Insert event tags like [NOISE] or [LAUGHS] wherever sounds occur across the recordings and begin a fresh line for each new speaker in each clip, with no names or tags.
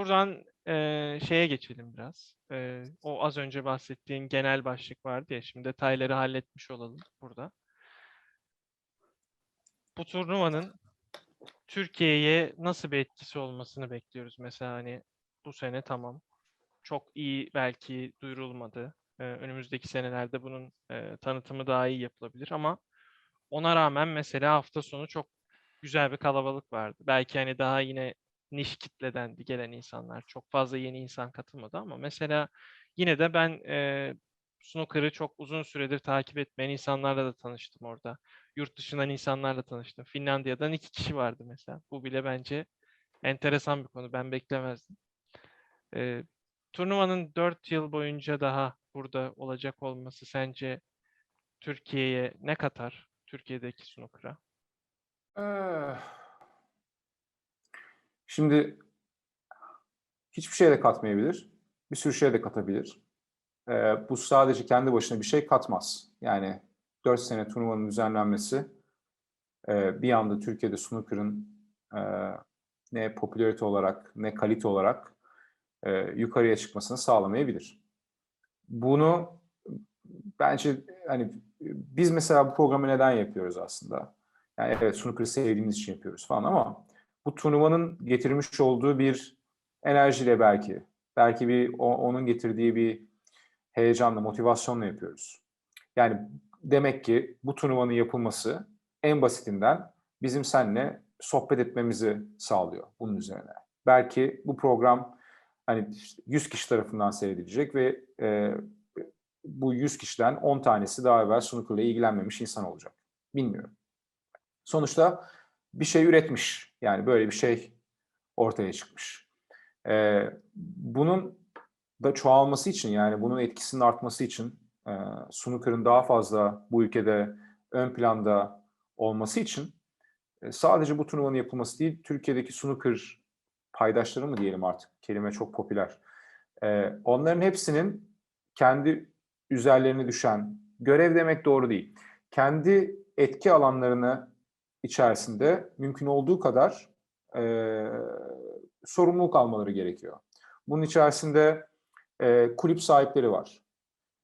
buradan eee, şeye geçelim biraz. Eee, o az önce bahsettiğin genel başlık vardı ya, şimdi detayları halletmiş olalım burada. Bu turnuvanın Türkiye'ye nasıl bir etkisi olmasını bekliyoruz? Mesela hani bu sene tamam çok iyi belki duyurulmadı. Eee, önümüzdeki senelerde bunun eee, tanıtımı daha iyi yapılabilir ama ona rağmen mesela hafta sonu çok güzel bir kalabalık vardı. Belki hani daha yine niş kitleden gelen insanlar, çok fazla yeni insan katılmadı ama mesela yine de ben eee snooker'ı çok uzun süredir takip etmeyen insanlarla da tanıştım orada. Yurt dışından insanlarla tanıştım. Finlandiya'dan iki kişi vardı mesela. Bu bile bence enteresan bir konu. Ben beklemezdim. Eee, turnuvanın 4 yıl boyunca daha burada olacak olması sence Türkiye'ye ne katar? Türkiye'deki snooker'a?
Eee, Şimdi hiçbir şeye de katmayabilir. Bir sürü şeye de katabilir. Eee, bu sadece kendi başına bir şey katmaz. Yani 4 sene turnuvanın düzenlenmesi eee, bir anda Türkiye'de snooker'ın eee, ne popülarite olarak ne kalite olarak eee, yukarıya çıkmasını sağlamayabilir. Bunu bence hani biz mesela bu programı neden yapıyoruz aslında? Yani evet snooker'ı sevdiğimiz için yapıyoruz falan ama bu turnuvanın getirmiş olduğu bir enerjiyle belki, belki bir o- onun getirdiği bir heyecanla, motivasyonla yapıyoruz. Yani demek ki bu turnuvanın yapılması en basitinden bizim seninle sohbet etmemizi sağlıyor bunun üzerine. Belki bu program hani işte 100 kişi tarafından seyredilecek ve e, bu 100 kişiden 10 tanesi daha evvel snooker'la ilgilenmemiş insan olacak. Bilmiyorum. Sonuçta bir şey üretmiş. Yani böyle bir şey ortaya çıkmış. Ee, bunun da çoğalması için yani bunun etkisinin artması için e, snooker'ın daha fazla bu ülkede ön planda olması için e, sadece bu turnuvanın yapılması değil, Türkiye'deki snooker paydaşları mı diyelim artık, kelime çok popüler. E, onların hepsinin kendi üzerlerine düşen, görev demek doğru değil, kendi etki alanlarını içerisinde mümkün olduğu kadar e, sorumluluk almaları gerekiyor. Bunun içerisinde e, kulüp sahipleri var.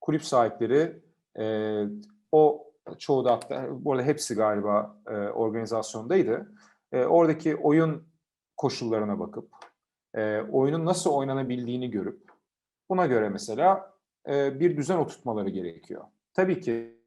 Kulüp sahipleri e, o çoğu da hatta bu arada hepsi galiba e, organizasyondaydı. E, oradaki oyun koşullarına bakıp e, oyunun nasıl oynanabildiğini görüp buna göre mesela e, bir düzen oturtmaları gerekiyor. Tabii ki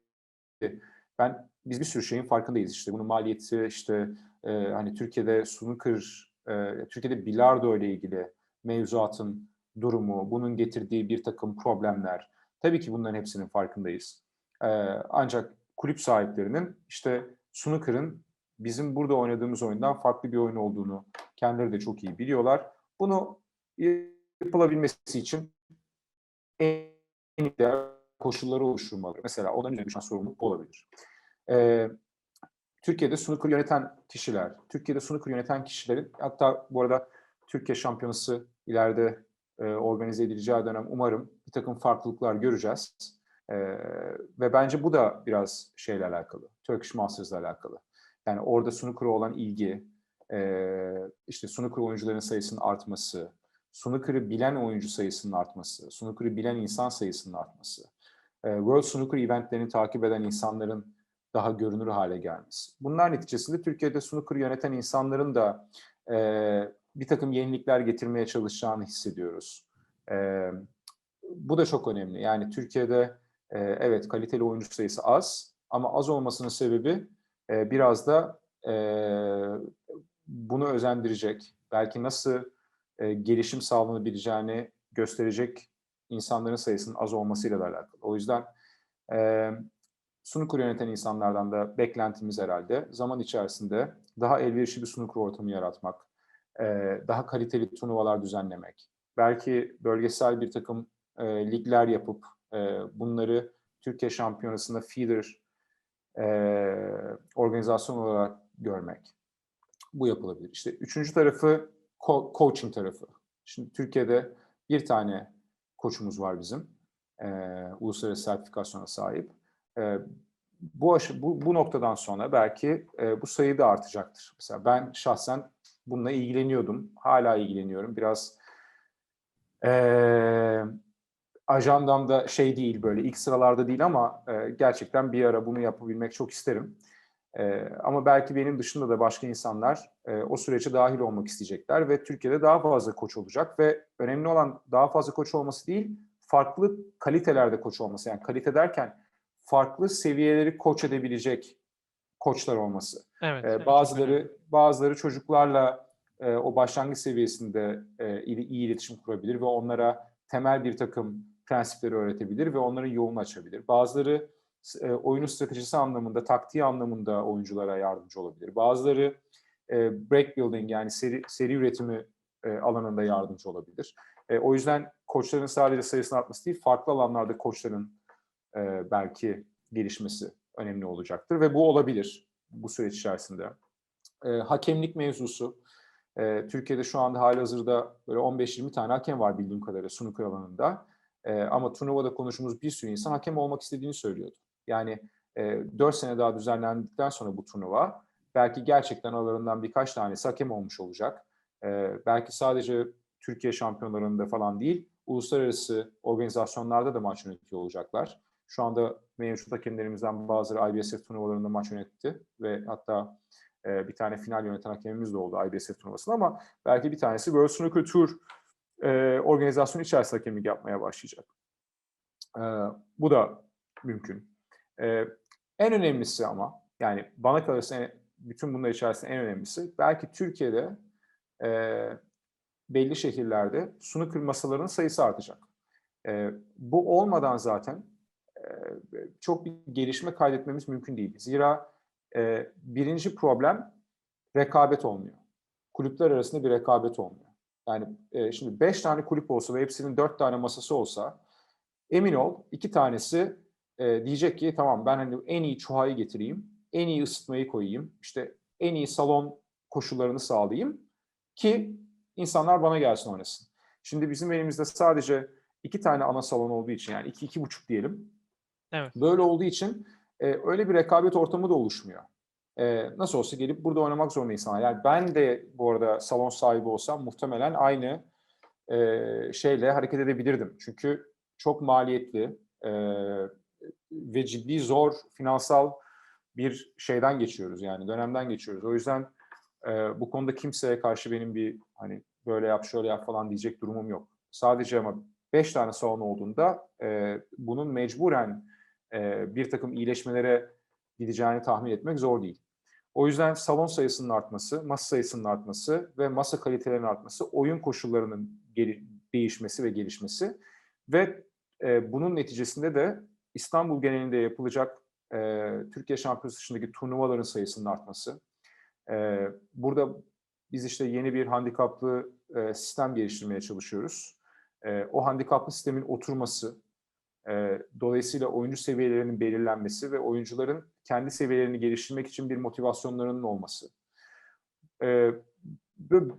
ben biz bir sürü şeyin farkındayız işte bunun maliyeti işte e, hani Türkiye'de snooker, e, Türkiye'de bilardo ile ilgili mevzuatın durumu, bunun getirdiği bir takım problemler. Tabii ki bunların hepsinin farkındayız. E, ancak kulüp sahiplerinin işte snooker'ın bizim burada oynadığımız oyundan farklı bir oyun olduğunu kendileri de çok iyi biliyorlar. Bunu yapılabilmesi için en iyi koşulları oluşturmalı. Mesela onların üzerine düşen sorumluluk olabilir. Ee, Türkiye'de snooker yöneten kişiler, Türkiye'de snooker yöneten kişilerin, hatta bu arada Türkiye şampiyonası ileride e, organize edileceği dönem umarım bir takım farklılıklar göreceğiz. E, ve bence bu da biraz şeyle alakalı, Turkish Masters'la alakalı. Yani orada snooker'a olan ilgi, e, işte snooker oyuncuların sayısının artması, snooker'ı bilen oyuncu sayısının artması, snooker'ı bilen insan sayısının artması, e, World Snooker eventlerini takip eden insanların daha görünür hale gelmesi. Bunlar neticesinde Türkiye'de snooker yöneten insanların da e, bir takım yenilikler getirmeye çalışacağını hissediyoruz. E, bu da çok önemli. Yani Türkiye'de e, evet kaliteli oyuncu sayısı az ama az olmasının sebebi e, biraz da e, bunu özendirecek, belki nasıl e, gelişim sağlanabileceğini gösterecek insanların sayısının az olmasıyla da alakalı. O yüzden e, snooker yöneten insanlardan da beklentimiz herhalde zaman içerisinde daha elverişli bir snooker ortamı yaratmak, e, daha kaliteli turnuvalar düzenlemek, belki bölgesel bir takım e, ligler yapıp e, bunları Türkiye Şampiyonası'nda feeder organizasyon olarak görmek. Bu yapılabilir. İşte üçüncü tarafı co- coaching tarafı. Şimdi Türkiye'de bir tane koçumuz var bizim. Uluslararası sertifikasyona sahip. E, bu, bu bu noktadan sonra belki e, bu sayı da artacaktır. Mesela ben şahsen bununla ilgileniyordum. Hala ilgileniyorum. Biraz Ee, ajandamda şey değil böyle ilk sıralarda değil ama e, gerçekten bir ara bunu yapabilmek çok isterim. Ee, ama belki benim dışında da başka insanlar e, o sürece dahil olmak isteyecekler ve Türkiye'de daha fazla koç olacak ve önemli olan daha fazla koç olması değil, farklı kalitelerde koç olması. Yani kalite derken farklı seviyeleri koç edebilecek koçlar olması.
Evet.
Ee,
evet,
bazıları
önemli.
bazıları çocuklarla e, o başlangıç seviyesinde e, iyi, iyi iletişim kurabilir ve onlara temel bir takım prensipleri öğretebilir ve onların yolunu açabilir. Bazıları e, oyunun stratejisi anlamında, taktiği anlamında oyunculara yardımcı olabilir. Bazıları e, break building yani seri, seri üretimi e, alanında yardımcı olabilir. E, o yüzden koçların sadece sayısının artması değil, farklı alanlarda koçların e, belki gelişmesi önemli olacaktır ve bu olabilir bu süreç içerisinde. E, hakemlik mevzusu. E, Türkiye'de şu anda halihazırda böyle 15-20 tane hakem var bildiğim kadarıyla snooker alanında. E, ama turnuvada konuştuğumuz bir sürü insan hakem olmak istediğini söylüyordu. Yani e, 4 sene daha düzenlendikten sonra bu turnuva belki gerçekten aralarından birkaç tanesi hakem olmuş olacak. E, belki sadece Türkiye şampiyonlarında falan değil, uluslararası organizasyonlarda da maç yönetiyor olacaklar. Şu anda mevcut hakemlerimizden bazıları IBSF turnuvalarında maç yönetti ve hatta e, bir tane final yöneten hakemimiz de oldu IBSF turnuvasında ama belki bir tanesi World Snooker Tour e, organizasyonu içerisinde hakemlik yapmaya başlayacak. E, bu da mümkün. E, en önemlisi ama yani bana kalırsa bütün bunlar içerisinde en önemlisi belki Türkiye'de e, belli şehirlerde snooker masalarının sayısı artacak. E, bu olmadan zaten çok bir gelişme kaydetmemiz mümkün değil. Zira e, birinci problem rekabet olmuyor. Kulüpler arasında bir rekabet olmuyor. Yani e, şimdi beş tane kulüp olsa ve hepsinin dört tane masası olsa emin ol iki tanesi e, diyecek ki tamam ben hani en iyi çuhayı getireyim, en iyi ısıtmayı koyayım, işte en iyi salon koşullarını sağlayayım ki insanlar bana gelsin oynasın. Şimdi bizim elimizde sadece iki tane ana salon olduğu için yani iki, iki buçuk diyelim.
Evet.
Böyle olduğu için e, öyle bir rekabet ortamı da oluşmuyor. E, nasıl olsa gelip burada oynamak zorunda insanlar. Yani ben de bu arada salon sahibi olsam muhtemelen aynı e, şeyle hareket edebilirdim. Çünkü çok maliyetli e, ve ciddi zor finansal bir şeyden geçiyoruz yani dönemden geçiyoruz. O yüzden e, bu konuda kimseye karşı benim bir hani böyle yap şöyle yap falan diyecek durumum yok. Sadece ama beş tane salon olduğunda e, bunun mecburen e, bir takım iyileşmelere gideceğini tahmin etmek zor değil. O yüzden salon sayısının artması, masa sayısının artması ve masa kalitelerinin artması, oyun koşullarının değişmesi ve gelişmesi ve e, bunun neticesinde de İstanbul genelinde yapılacak e, Türkiye Şampiyonası dışındaki turnuvaların sayısının artması. Burada biz işte yeni bir handikaplı sistem geliştirmeye çalışıyoruz. O handikaplı sistemin oturması, dolayısıyla oyuncu seviyelerinin belirlenmesi ve oyuncuların kendi seviyelerini geliştirmek için bir motivasyonlarının olması. E,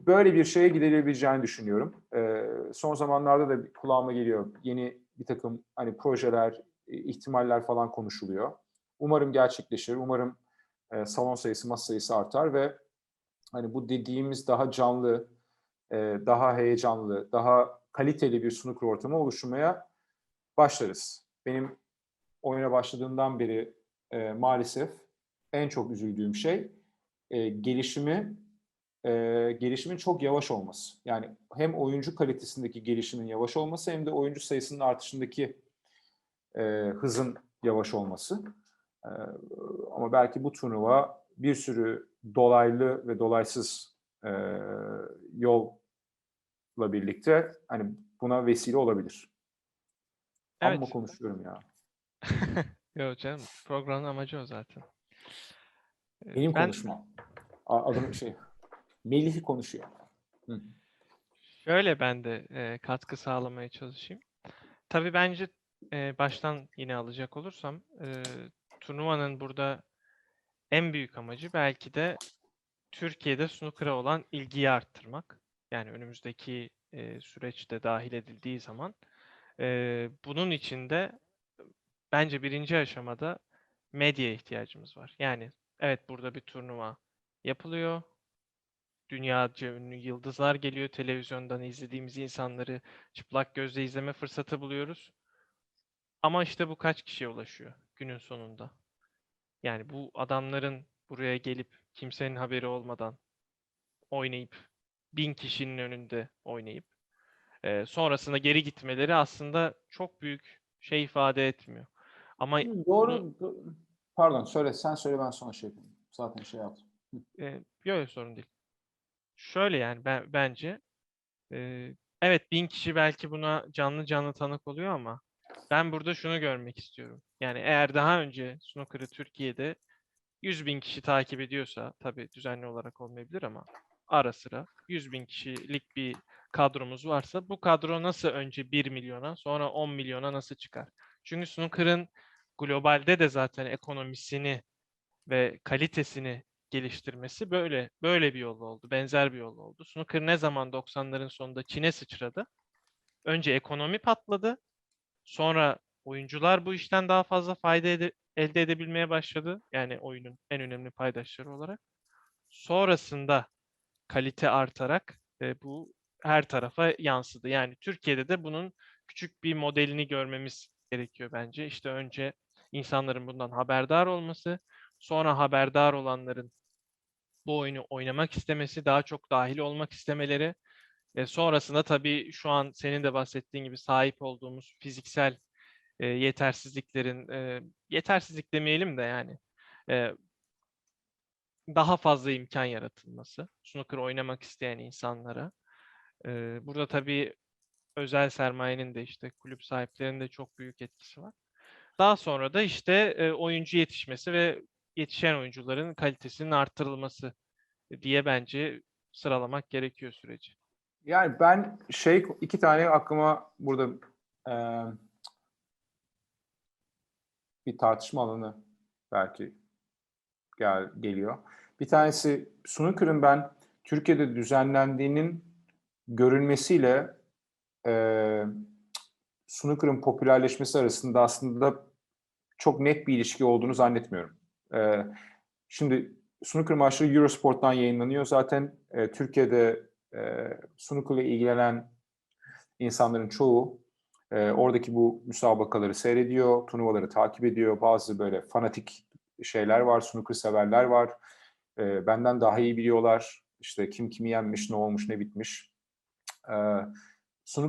böyle bir şeye gidilebileceğini düşünüyorum. E, son zamanlarda da kulağıma geliyor yeni bir takım hani projeler, ihtimaller falan konuşuluyor. Umarım gerçekleşir. Umarım e, salon sayısı, masa sayısı artar ve hani bu dediğimiz daha canlı, e, daha heyecanlı, daha kaliteli bir snooker ortamı oluşturmaya başlarız. Benim oyuna başladığımdan beri e, maalesef en çok üzüldüğüm şey e, gelişimi e, gelişimin çok yavaş olması. Yani hem oyuncu kalitesindeki gelişimin yavaş olması hem de oyuncu sayısının artışındaki e, hızın yavaş olması. E, ama belki bu turnuva bir sürü dolaylı ve dolaysız e, yolla birlikte hani buna vesile olabilir.
Evet.
Amma konuşuyorum ya. [LAUGHS]
Yok canım programın amacı o zaten. Ee,
Benim
ben
konuşmam. Adım şey. Melih konuşuyor. Hı.
şöyle ben de e, katkı sağlamaya çalışayım. Tabii bence e, baştan yine alacak olursam e, turnuvanın burada en büyük amacı belki de Türkiye'de snooker'a olan ilgiyi arttırmak. Yani önümüzdeki e, süreçte dahil edildiği zaman e, bunun için de bence birinci aşamada medya ihtiyacımız var. Yani evet burada bir turnuva yapılıyor. dünyaca ünlü yıldızlar geliyor. Televizyondan izlediğimiz insanları çıplak gözle izleme fırsatı buluyoruz. Ama işte bu kaç kişiye ulaşıyor günün sonunda? Yani bu adamların buraya gelip kimsenin haberi olmadan oynayıp bin kişinin önünde oynayıp e, sonrasında geri gitmeleri aslında çok büyük şey ifade etmiyor. Ama
Doğru.
bunu-
do- Pardon söyle sen söyle ben sonra şey yapayım. Zaten şey yaptım.
E, yok yok, sorun değil. Şöyle yani ben bence e, evet bin kişi belki buna canlı canlı tanık oluyor ama ben burada şunu görmek istiyorum. Yani eğer daha önce snooker'ı Türkiye'de 100 bin kişi takip ediyorsa tabii düzenli olarak olmayabilir ama ara sıra 100 bin kişilik bir kadromuz varsa bu kadro nasıl önce 1 milyona sonra 10 milyona nasıl çıkar? Çünkü snooker'ın globalde de zaten ekonomisini ve kalitesini geliştirmesi böyle böyle bir yol oldu. Benzer bir yol oldu. Snooker ne zaman 90'ların sonunda Çin'e sıçradı? Önce ekonomi patladı. Sonra oyuncular bu işten daha fazla fayda ede- elde edebilmeye başladı. Yani oyunun en önemli paydaşları olarak. Sonrasında kalite artarak e, bu her tarafa yansıdı. Yani Türkiye'de de bunun küçük bir modelini görmemiz gerekiyor bence. İşte önce insanların bundan haberdar olması, sonra haberdar olanların bu oyunu oynamak istemesi, daha çok dahil olmak istemeleri ve sonrasında tabii şu an senin de bahsettiğin gibi sahip olduğumuz fiziksel e, yetersizliklerin, e, yetersizlik demeyelim de yani e, daha fazla imkan yaratılması, snooker oynamak isteyen insanlara. E, burada tabii özel sermayenin de işte kulüp sahiplerinin de çok büyük etkisi var. Daha sonra da işte e, oyuncu yetişmesi ve yetişen oyuncuların kalitesinin artırılması diye bence sıralamak gerekiyor süreci.
Yani ben şey iki tane aklıma burada eee, bir tartışma alanı belki gel, geliyor. Bir tanesi snooker'ın ben Türkiye'de düzenlendiğinin görülmesiyle eee snooker'ın popülerleşmesi arasında aslında çok net bir ilişki olduğunu zannetmiyorum. Eee, şimdi snooker maçları Eurosport'tan yayınlanıyor. Zaten e, Türkiye'de e, snooker ile ilgilenen insanların çoğu e, oradaki bu müsabakaları seyrediyor, turnuvaları takip ediyor. Bazı böyle fanatik şeyler var, snooker severler var. E, benden daha iyi biliyorlar. İşte kim kimi yenmiş, ne olmuş, ne bitmiş. E,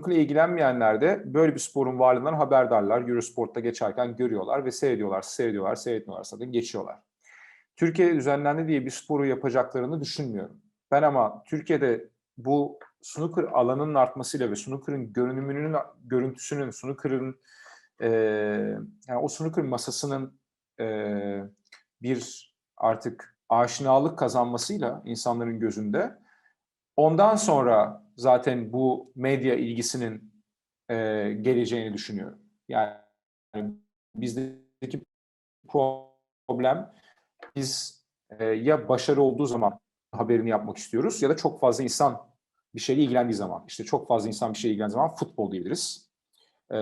ile ilgilenmeyenler de böyle bir sporun varlığından haberdarlar. Eurosport'ta geçerken görüyorlar ve seyrediyorlar, seyrediyorlar, seyretmiyorlar zaten geçiyorlar. Türkiye'de düzenlendi diye bir sporu yapacaklarını düşünmüyorum. Ben ama Türkiye'de bu snooker alanının artmasıyla ve snooker'ın görünümünün, görüntüsünün, snooker'ın e, yani o snooker masasının e, bir artık aşinalık kazanmasıyla insanların gözünde ondan sonra zaten bu medya ilgisinin e, geleceğini düşünüyorum. Yani bizdeki problem biz e, ya başarı olduğu zaman haberini yapmak istiyoruz ya da çok fazla insan bir şeyle ilgilendiği zaman. İşte çok fazla insan bir şeyle ilgilendiği zaman futbol diyebiliriz. E,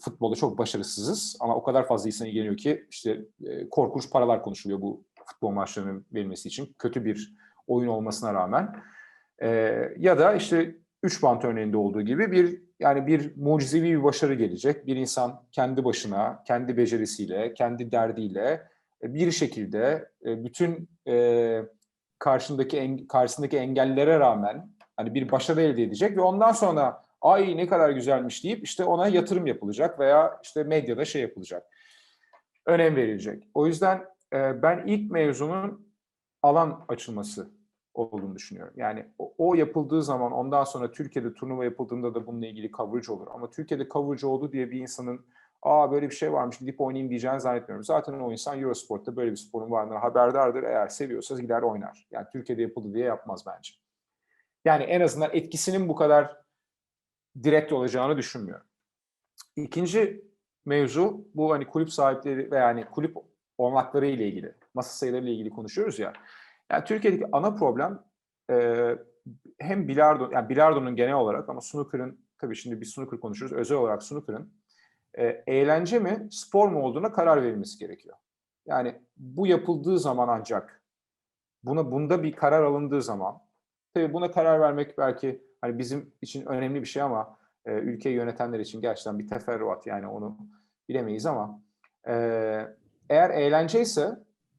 futbolda çok başarısızız ama o kadar fazla insan ilgileniyor ki işte e, korkunç paralar konuşuluyor bu futbol maçlarının verilmesi için. Kötü bir oyun olmasına rağmen. E, ya da işte 3 bant örneğinde olduğu gibi bir yani bir mucizevi bir başarı gelecek. Bir insan kendi başına, kendi becerisiyle, kendi derdiyle e, bir şekilde e, bütün e, karşındaki en, karşısındaki engellere rağmen hani bir başarı elde edecek ve ondan sonra ay ne kadar güzelmiş deyip işte ona yatırım yapılacak veya işte medyada şey yapılacak. Önem verilecek. O yüzden ben ilk mevzunun alan açılması olduğunu düşünüyorum. Yani o, o yapıldığı zaman ondan sonra Türkiye'de turnuva yapıldığında da bununla ilgili coverage olur. Ama Türkiye'de coverage oldu diye bir insanın aa böyle bir şey varmış gidip oynayayım diyeceğini zannetmiyorum. Zaten o insan Eurosport'ta böyle bir sporun varlığına haberdardır. Eğer seviyorsa gider oynar. Yani Türkiye'de yapıldı diye yapmaz bence. Yani en azından etkisinin bu kadar direkt olacağını düşünmüyorum. İkinci mevzu bu hani kulüp sahipleri ve yani kulüp olmakları ile ilgili, masa sayıları ile ilgili konuşuyoruz ya. Yani Türkiye'deki ana problem e, hem bilardo, yani bilardonun genel olarak ama snooker'ın tabii şimdi bir snooker konuşuyoruz. Özel olarak snooker'ın e, eğlence mi, spor mu olduğuna karar verilmesi gerekiyor. Yani bu yapıldığı zaman ancak buna bunda bir karar alındığı zaman Tabii buna karar vermek belki hani bizim için önemli bir şey ama e, ülkeyi yönetenler için gerçekten bir teferruat yani onu bilemeyiz ama e, eğer eğlence ise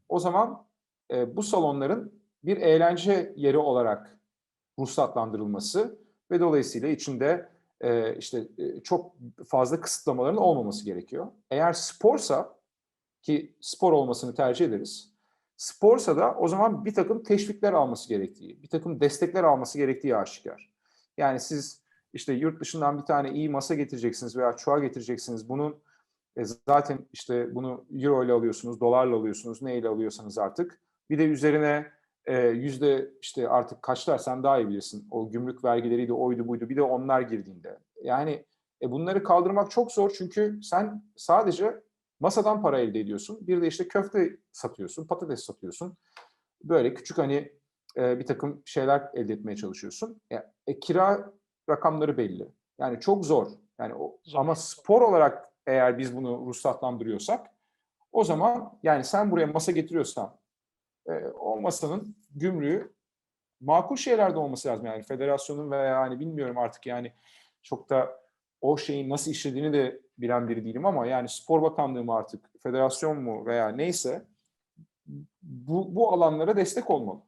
o zaman e, bu salonların bir eğlence yeri olarak ruhsatlandırılması ve dolayısıyla içinde e, işte e, çok fazla kısıtlamaların olmaması gerekiyor. Eğer sporsa ki spor olmasını tercih ederiz. Sporsa da o zaman bir takım teşvikler alması gerektiği, bir takım destekler alması gerektiği aşikar. Yani siz işte yurt dışından bir tane iyi masa getireceksiniz veya çuğa getireceksiniz. Bunun e, zaten işte bunu euro ile alıyorsunuz, dolarla alıyorsunuz, neyle alıyorsanız artık. Bir de üzerine e, yüzde işte artık kaçlar sen daha iyi bilirsin. O gümrük vergileriydi, oydu buydu. Bir de onlar girdiğinde. Yani e, bunları kaldırmak çok zor çünkü sen sadece masadan para elde ediyorsun. Bir de işte köfte satıyorsun, patates satıyorsun. Böyle küçük hani e, bir takım şeyler elde etmeye çalışıyorsun. E, e, kira rakamları belli. Yani çok zor. Yani o,
Zor.
ama spor olarak eğer biz bunu ruhsatlandırıyorsak o zaman yani sen buraya masa getiriyorsan e, o masanın gümrüğü makul şeylerde olması lazım yani federasyonun veya hani bilmiyorum artık yani çok da o şeyin nasıl işlediğini de bilen biri değilim ama yani spor bakanlığı mı artık federasyon mu veya neyse bu, bu alanlara destek olmalı.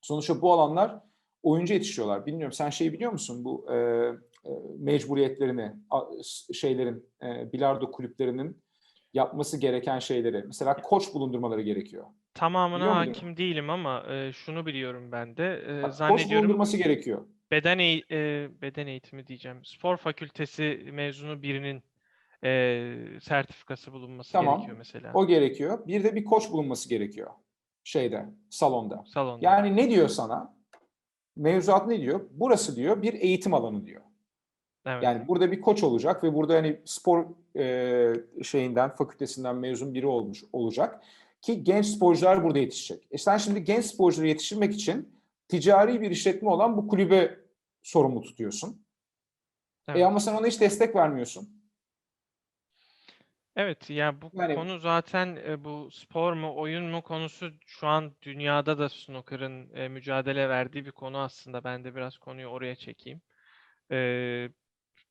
Sonuçta bu alanlar oyuncu yetiştiriyorlar. Bilmiyorum sen şey biliyor musun bu e, mecburiyetlerini a- şeylerin e, bilardo kulüplerinin yapması gereken şeyleri. Mesela koç bulundurmaları gerekiyor.
Tamamına
Biliyor
hakim değilim ama e, şunu biliyorum ben de. E,
Koç
zannediyorum
bulundurması gerekiyor.
beden e, beden eğitimi diyeceğim. Spor fakültesi mezunu birinin e, sertifikası bulunması
Tamam.
gerekiyor mesela
O gerekiyor. Bir de bir koç bulunması gerekiyor şeyde, salonda.
salonda.
Yani ne diyor sana? Mevzuat ne diyor? Burası diyor bir eğitim alanı diyor.
Evet.
Yani burada bir koç olacak ve burada hani spor e, şeyinden, fakültesinden mezun biri olmuş olacak ki genç sporcular burada yetişecek. E sen şimdi genç sporcuları yetiştirmek için ticari bir işletme olan bu kulübe sorumlu tutuyorsun.
Evet.
E ama sen ona hiç destek vermiyorsun.
Evet ya bu
Yani-
konu zaten e, bu spor mu oyun mu konusu şu an dünyada da snooker'ın e, mücadele verdiği bir konu aslında. Ben de biraz konuyu oraya çekeyim. E,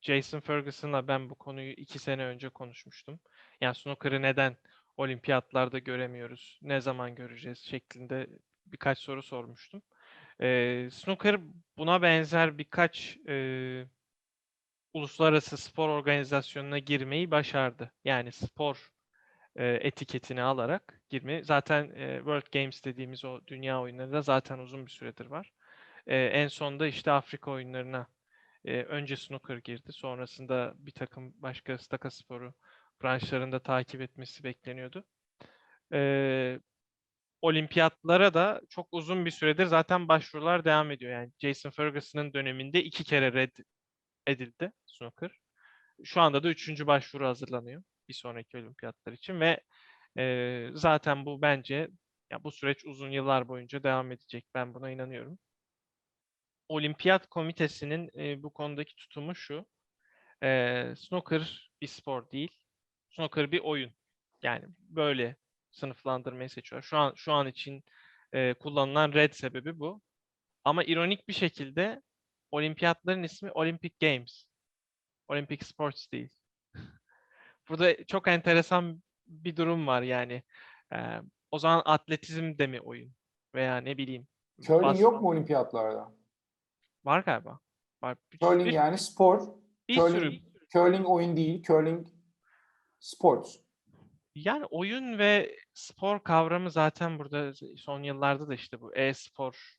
Jason Ferguson'la ben bu konuyu iki sene önce konuşmuştum. Yani snooker'ı neden olimpiyatlarda göremiyoruz, ne zaman göreceğiz şeklinde birkaç soru sormuştum. E, snooker buna benzer birkaç e, uluslararası spor organizasyonuna girmeyi başardı. Yani spor e, etiketini alarak girmeyi. Zaten e, World Games dediğimiz o dünya oyunları da zaten uzun bir süredir var. E, en sonda işte Afrika oyunlarına e, önce snooker girdi. Sonrasında bir takım başka staka sporu branşlarında takip etmesi bekleniyordu. E, olimpiyatlara da çok uzun bir süredir zaten başvurular devam ediyor. Yani Jason Ferguson'ın döneminde iki kere red edildi snooker. Şu anda da üçüncü başvuru hazırlanıyor bir sonraki olimpiyatlar için ve e, zaten bu bence ya bu süreç uzun yıllar boyunca devam edecek. Ben buna inanıyorum. Olimpiyat Komitesi'nin e, bu konudaki tutumu şu. E, snooker bir spor değil. Snooker bir oyun. Yani böyle sınıflandırmayı seçiyor. Şu an şu an için e, kullanılan red sebebi bu. Ama ironik bir şekilde olimpiyatların ismi Olympic Games. Olympic Sports değil. [LAUGHS] Burada çok enteresan bir durum var yani. Ee, o zaman atletizm de mi oyun? Veya ne bileyim.
Curling yok mu olimpiyatlarda?
Var galiba. Var. Bir,
Curling
bir-
yani spor.
bir
curling,
sürü.
curling oyun değil, curling sport.
Yani oyun ve spor kavramı zaten burada son yıllarda da işte bu e-spor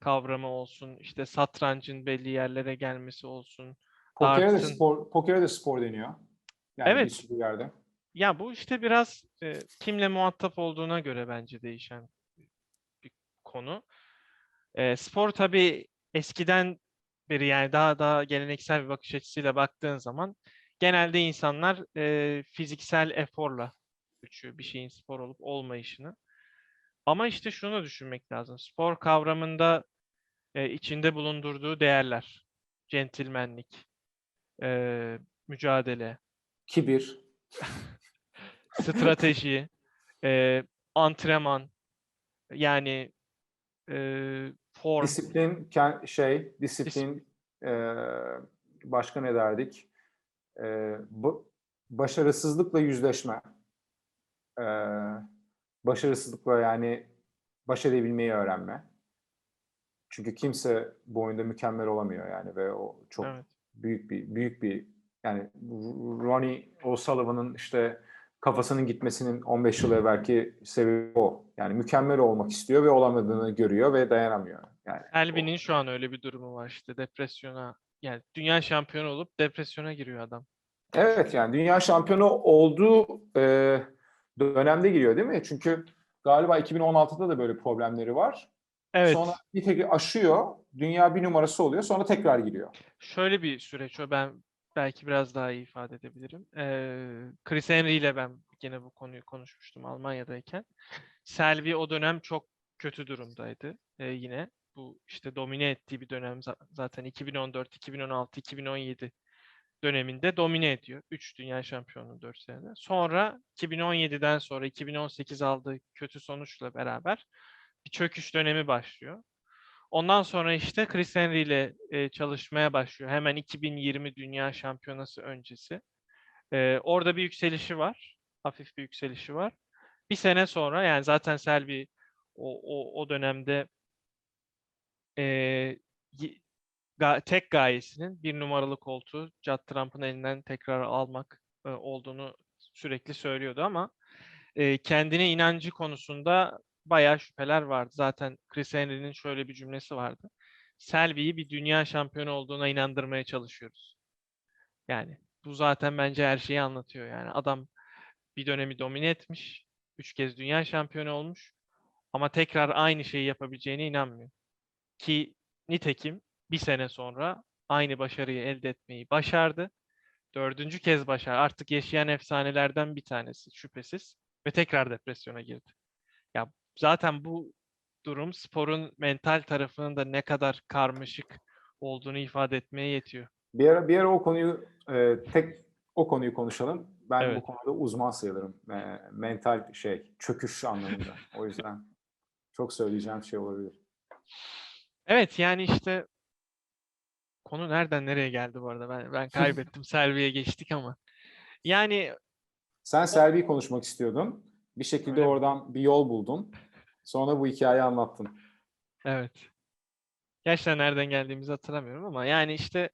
kavramı olsun, işte satrancın belli yerlere gelmesi olsun.
Pokere de spor, pokere de spor deniyor. Yani bir
Evet.
sürü yerde.
Ya bu işte biraz e, kimle muhatap olduğuna göre bence değişen bir konu. E, spor tabii eskiden beri yani daha daha geleneksel bir bakış açısıyla baktığın zaman genelde insanlar e, fiziksel eforla ölçüyor bir şeyin spor olup olmayışını. Ama işte şunu düşünmek lazım. Spor kavramında e, içinde bulundurduğu değerler, centilmenlik, e, mücadele,
Kibir. [LAUGHS]
strateji, e, antrenman, yani e, Form.
Disiplin, şey, disiplin, eee, başka ne derdik? Eee, bu, başarısızlıkla yüzleşme. Eee, başarısızlıkla yani baş edebilmeyi öğrenme. Çünkü kimse bu oyunda mükemmel olamıyor yani ve o çok
Evet.
büyük bir büyük bir yani Ronnie O'Sullivan'ın işte kafasının gitmesinin 15 yıl evvelki sebebi o. Yani mükemmel olmak istiyor ve olamadığını görüyor ve dayanamıyor. Yani o-
Selby'nin şu an öyle bir durumu var işte depresyona. Yani dünya şampiyonu olup depresyona giriyor adam.
Evet yani dünya şampiyonu olduğu e, dönemde giriyor değil mi? Çünkü galiba 2016'da da böyle problemleri var.
Evet.
Sonra bir tek aşıyor, dünya bir numarası oluyor, sonra tekrar giriyor.
Şöyle bir süreç o ben belki biraz daha iyi ifade edebilirim. Ee, Chris Henry ile ben yine bu konuyu konuşmuştum Almanya'dayken. Selvi o dönem çok kötü durumdaydı ee, yine. Bu işte domine ettiği bir dönem za- zaten 2014, 2016, 2017 döneminde domine ediyor. 3 dünya şampiyonu 4 senede. Sonra 2017'den sonra 2018 aldığı kötü sonuçla beraber bir çöküş dönemi başlıyor. Ondan sonra işte Chris Henry ile e, çalışmaya başlıyor. Hemen 2020 Dünya Şampiyonası öncesi. E, orada bir yükselişi var. Hafif bir yükselişi var. Bir sene sonra yani zaten Selby o, o, o dönemde e, ga- tek gayesinin bir numaralı koltuğu Judd Trump'ın elinden tekrar almak e, olduğunu sürekli söylüyordu ama e, kendine inancı konusunda bayağı şüpheler vardı. Zaten Chris Henry'nin şöyle bir cümlesi vardı. Selby'yi bir dünya şampiyonu olduğuna inandırmaya çalışıyoruz. Yani bu zaten bence her şeyi anlatıyor. Yani adam bir dönemi domine etmiş. Üç kez dünya şampiyonu olmuş. Ama tekrar aynı şeyi yapabileceğine inanmıyor. Ki nitekim bir sene sonra aynı başarıyı elde etmeyi başardı. Dördüncü kez başar. Artık yaşayan efsanelerden bir tanesi şüphesiz. Ve tekrar depresyona girdi. Ya zaten bu durum sporun mental tarafının da ne kadar karmaşık olduğunu ifade etmeye yetiyor.
Bir ara, bir ara o konuyu e, tek o konuyu konuşalım. Ben bu
Evet.
konuda uzman sayılırım. E, mental şey, çöküş anlamında. O yüzden çok söyleyeceğim şey olabilir.
Evet yani işte konu nereden nereye geldi bu arada? Ben ben kaybettim. [LAUGHS] Selvi'ye geçtik ama. Yani
Sen Selvi'yi konuşmak istiyordun. Bir şekilde
Öyle
oradan bir yol buldun. Sonra bu hikayeyi anlattın.
evet. Gerçekten nereden geldiğimizi hatırlamıyorum ama yani işte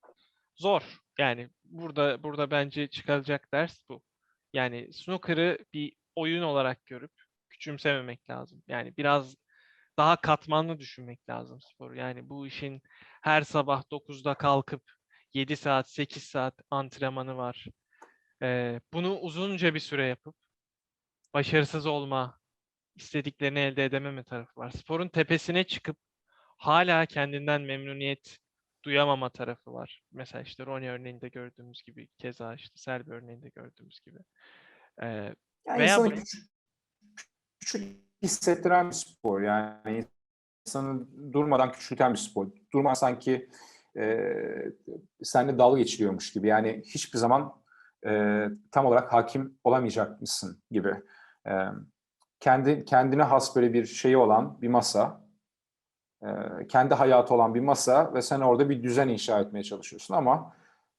zor. Yani burada burada bence çıkarılacak ders bu. Yani snooker'ı bir oyun olarak görüp küçümsememek lazım. Yani biraz daha katmanlı düşünmek lazım sporu. Yani bu işin her sabah 9'da kalkıp 7 saat, 8 saat antrenmanı var. Ee, bunu uzunca bir süre yapıp başarısız olma, istediklerini elde edememe tarafı var. Sporun tepesine çıkıp hala kendinden memnuniyet duyamama tarafı var. Mesela işte Ronnie örneğinde gördüğümüz gibi, keza işte Selby örneğinde gördüğümüz gibi. Ee,
Yani
Veya bu-
küçük, küçük hissettiren bir spor. Yani insanı durmadan küçülten bir spor. Durmadan sanki e, seninle dalga geçiliyormuş gibi. Yani hiçbir zaman e, tam olarak hakim olamayacak mısın gibi. E, kendi kendine has böyle bir şeyi olan bir masa, e, kendi hayatı olan bir masa ve sen orada bir düzen inşa etmeye çalışıyorsun ama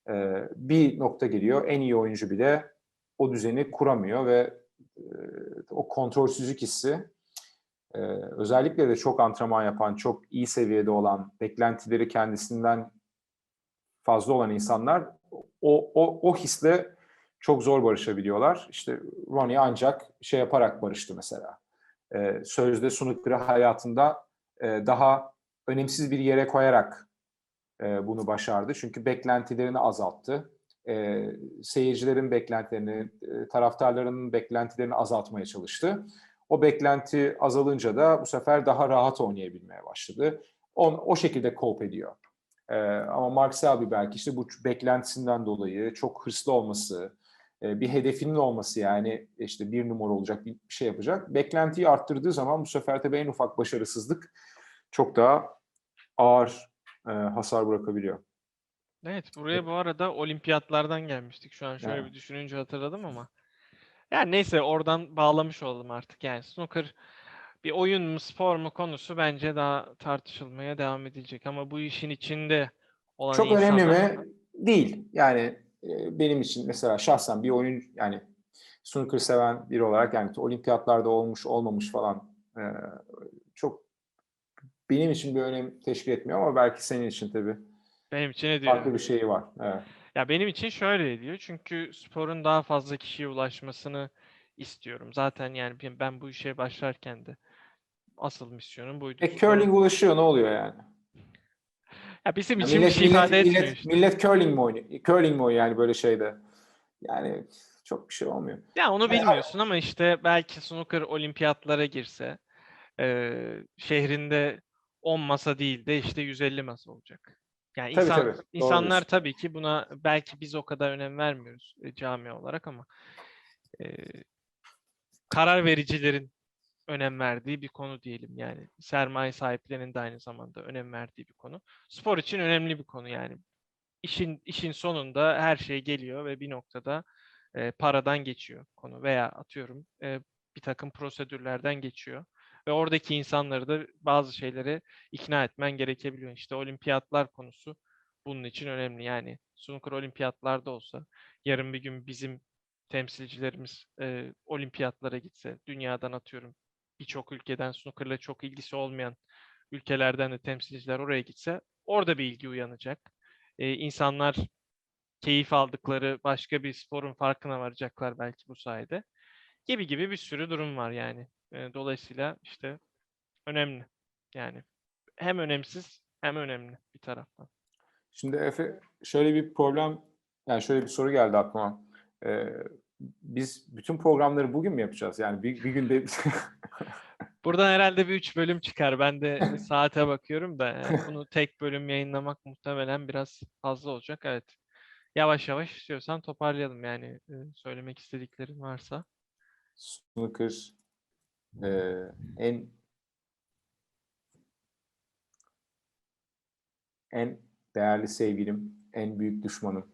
e, bir nokta geliyor. En iyi oyuncu bile o düzeni kuramıyor ve o kontrolsüzlük hissi e, özellikle de çok antrenman yapan, çok iyi seviyede olan, beklentileri kendisinden fazla olan insanlar o, o, o hisle çok zor barışabiliyorlar. İşte Ronnie ancak şey yaparak barıştı mesela. E, sözde snooker'ı hayatında e, daha önemsiz bir yere koyarak e, bunu başardı. Çünkü beklentilerini azalttı. E, seyircilerin beklentilerini, e, taraftarların beklentilerini azaltmaya çalıştı. O beklenti azalınca da bu sefer daha rahat oynayabilmeye başladı. O, o şekilde cope ediyor. E, ama Mark Selby belki işte bu beklentisinden dolayı çok hırslı olması, e, bir hedefinin olması yani işte bir numara olacak, bir şey yapacak. Beklentiyi arttırdığı zaman bu sefer tabii en ufak başarısızlık çok daha ağır e, hasar bırakabiliyor.
Evet, buraya bu arada olimpiyatlardan gelmiştik. Şu an şöyle
Yani.
bir düşününce hatırladım ama. Yani neyse oradan bağlamış oldum artık. Yani snooker bir oyun mu spor mu konusu bence daha tartışılmaya devam edilecek ama bu işin içinde olan
Çok önemli
insanlar
mi? Değil. Yani e, benim için mesela şahsen bir oyun yani snooker seven biri olarak yani olimpiyatlarda olmuş olmamış falan e, çok benim için bir önem teşkil etmiyor ama belki senin için tabii
benim için ediyor.
farklı bir şeyi var. Evet.
Ya benim için şöyle ediyor. Çünkü sporun daha fazla kişiye ulaşmasını istiyorum. Zaten yani ben- bu işe başlarken de asıl misyonum buydu.
E curling ulaşıyor ne oluyor yani?
Ya bizim
Ya
için bir
millet,
şey ifade
millet,
etmiyor
millet,
işte.
millet curling mi oynuyor? Curling mi oynuyor yani böyle şeyde? Yani çok bir şey olmuyor.
Ya onu
Hani-
bilmiyorsun ama işte belki snooker olimpiyatlara girse eee, şehrinde 10 masa değil de işte 150 masa olacak. Yani
Tabii,
insan,
tabii. Doğru
insanlar
diyorsun.
tabii ki buna belki biz o kadar önem vermiyoruz e, cami olarak ama eee, karar vericilerin önem verdiği bir konu diyelim yani sermaye sahiplerinin de aynı zamanda önem verdiği bir konu. Spor için önemli bir konu yani. İşin işin sonunda her şey geliyor ve bir noktada e, paradan geçiyor konu veya atıyorum e, bir takım prosedürlerden geçiyor ve oradaki insanları da bazı şeylere ikna etmen gerekebiliyor. İşte olimpiyatlar konusu bunun için önemli. Yani snooker olimpiyatlarda olsa yarın bir gün bizim temsilcilerimiz e, olimpiyatlara gitse dünyadan atıyorum birçok ülkeden snooker'la çok ilgisi olmayan ülkelerden de temsilciler oraya gitse orada bir ilgi uyanacak. E, insanlar keyif aldıkları başka bir sporun farkına varacaklar belki bu sayede. Gibi gibi bir sürü durum var yani. E, dolayısıyla işte önemli. Yani hem önemsiz hem önemli bir taraftan.
Şimdi Efe şöyle bir problem yani şöyle bir soru geldi aklıma. Ee, biz bütün programları bugün mü yapacağız? Yani bir, bir günde [LAUGHS]
Buradan herhalde bir üç bölüm çıkar. Ben de [LAUGHS] saate bakıyorum da yani bunu tek bölüm yayınlamak muhtemelen biraz fazla olacak. Evet. Yavaş yavaş istiyorsan toparlayalım yani e, söylemek istediklerin varsa.
snooker e, en en değerli sevgilim, en büyük düşmanım.